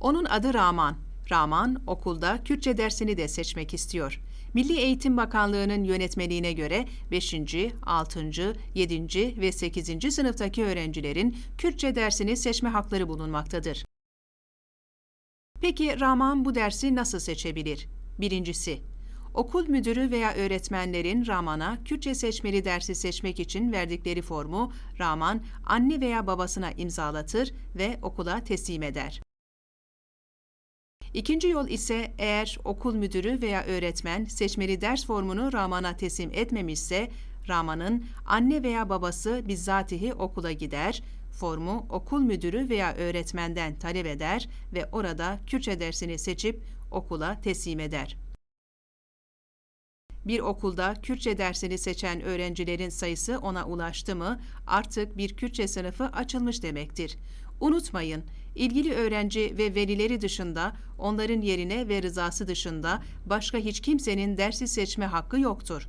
Onun adı Rahman. Rahman okulda Kürtçe dersini de seçmek istiyor. Milli Eğitim Bakanlığı'nın yönetmeliğine göre 5., 6., 7. ve 8. sınıftaki öğrencilerin Kürtçe dersini seçme hakları bulunmaktadır. Peki Rahman bu dersi nasıl seçebilir? Birincisi, okul müdürü veya öğretmenlerin Rahman'a Kürtçe seçmeli dersi seçmek için verdikleri formu Rahman anne veya babasına imzalatır ve okula teslim eder. İkinci yol ise eğer okul müdürü veya öğretmen seçmeli ders formunu Rahman'a teslim etmemişse, Rahman'ın anne veya babası bizzatihi okula gider, formu okul müdürü veya öğretmenden talep eder ve orada Kürtçe dersini seçip okula teslim eder. Bir okulda Kürtçe dersini seçen öğrencilerin sayısı ona ulaştı mı artık bir Kürtçe sınıfı açılmış demektir. Unutmayın, ilgili öğrenci ve velileri dışında onların yerine ve rızası dışında başka hiç kimsenin dersi seçme hakkı yoktur.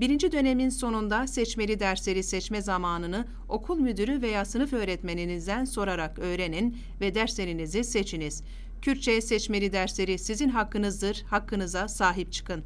Birinci dönemin sonunda seçmeli dersleri seçme zamanını okul müdürü veya sınıf öğretmeninizden sorarak öğrenin ve derslerinizi seçiniz. Kürtçe seçmeli dersleri sizin hakkınızdır, hakkınıza sahip çıkın.